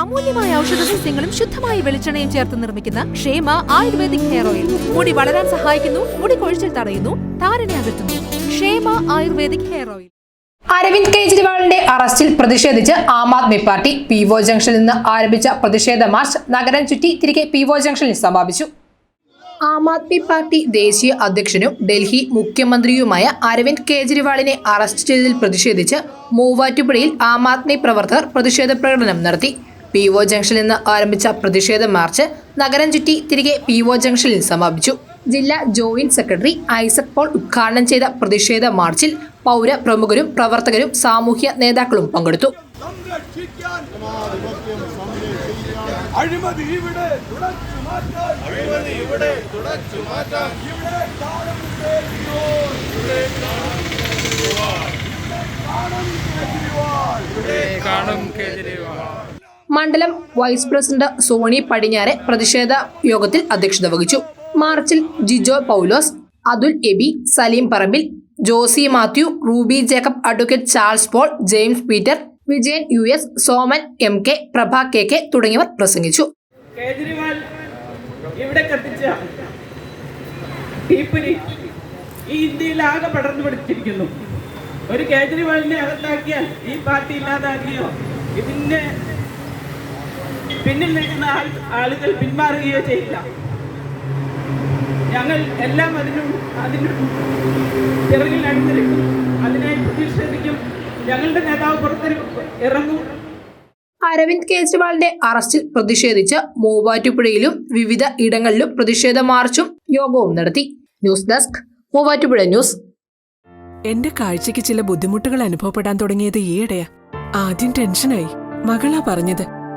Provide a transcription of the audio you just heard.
അമൂല്യമായ ഔഷധ സസ്യങ്ങളും ശുദ്ധമായ വെളിച്ചെണ്ണയും ചേർത്ത് നിർമ്മിക്കുന്ന ക്ഷേമ ആയുർവേദിക് ഹെയർ ഓയിൽ. മുടി വളരാൻ സഹായിക്കുന്നു മുടി കൊഴിച്ചിൽ തടയുന്നു താരനെ അകറ്റുന്നു. ക്ഷേമ ആയുർവേദിക് ഹെയർ ഓയിൽ. അരവിന്ദ് കെജ്രിവാളിന്റെ അറസ്റ്റിൽ പ്രതിഷേധിച്ച് Aam Aadmi party P O ജംഗ്ഷനിൽ നിന്ന് ആരംഭിച്ച പ്രതിഷേധ മാർച്ച് നഗരം ചുറ്റി തിരികെ പി ഒ ജംഗ്ഷനിൽ സമാപിച്ചു. ആം ആദ്മി പാർട്ടി ദേശീയ അധ്യക്ഷനും ഡൽഹി മുഖ്യമന്ത്രിയുമായ അരവിന്ദ് കെജ്രിവാളിനെ അറസ്റ്റ് ചെയ്തതിൽ പ്രതിഷേധിച്ച് മൂവാറ്റുപുഴയിൽ ആം ആദ്മി പ്രവർത്തകർ പ്രതിഷേധ പ്രകടനം നടത്തി. പി ഒ ജംഗ്ഷനിൽ നിന്ന് ആരംഭിച്ച പ്രതിഷേധ മാർച്ച് നഗരം ചുറ്റി തിരികെ പി ഒ ജംഗ്ഷനിൽ സമാപിച്ചു. ജില്ലാ ജോയിന്റ് സെക്രട്ടറി ഐസക് പോൾ ഉദ്ഘാടനം ചെയ്ത പ്രതിഷേധ മാർച്ചിൽ പൗര പ്രമുഖരും പ്രവർത്തകരും സാമൂഹ്യ നേതാക്കളും പങ്കെടുത്തു. അഴിമതി ഇവിടെ തുടച്ചു മാറ്റാൻ. അഴിമതി ഇവിടെ തുടച്ചു മാറ്റാൻ. ഇവിടെ. മണ്ഡലം വൈസ് പ്രസിഡന്റ് സോണി പടിഞ്ഞാറെ പ്രതിഷേധ യോഗത്തിൽ അധ്യക്ഷത വഹിച്ചു. മാർച്ചിൽ Jijo Paulose Athul Abi Saleem Parambil Josy Mathew Ruby Jacob advocate Charles Paul James Peter Vijayan U S Soman M K Prabha K K തുടങ്ങിയവർ പ്രസംഗിച്ചു. കേജ്രിവാൾ ഇവിടെ ഈ പടർന്നു ഒരു കേജ്രിവാളിനെ അകത്താക്കിയാൽ ഈ പാർട്ടി ഇല്ലാതാക്കിയോ ഇതിന്റെ പിന്നിൽ നിൽക്കുന്ന ആൾ ആളുകൾ പിന്മാറുകയോ ചെയ്യില്ല. ഞങ്ങൾ എല്ലാം അതിനും അതിനും പിറകിൽ അണിനിരക്കും. അതിനായി പ്രതിഷേധിക്കും. ഞങ്ങളുടെ നേതാവ് പുറത്തിറങ്ങും ഇറങ്ങും. അരവിന്ദ് കെജ്രിവാളിന്റെ അറസ്റ്റിൽ പ്രതിഷേധിച്ച് മൂവാറ്റുപുഴയിലും വിവിധ ഇടങ്ങളിലും പ്രതിഷേധ മാർച്ചും യോഗവും നടത്തി. News desk Muvattupuzha news. എന്റെ കാഴ്ചയ്ക്ക് ചില ബുദ്ധിമുട്ടുകൾ അനുഭവപ്പെടാൻ തുടങ്ങിയത് ഈയിടെയാ. ആദ്യം ടെൻഷനായി. മകളാ പറഞ്ഞത്.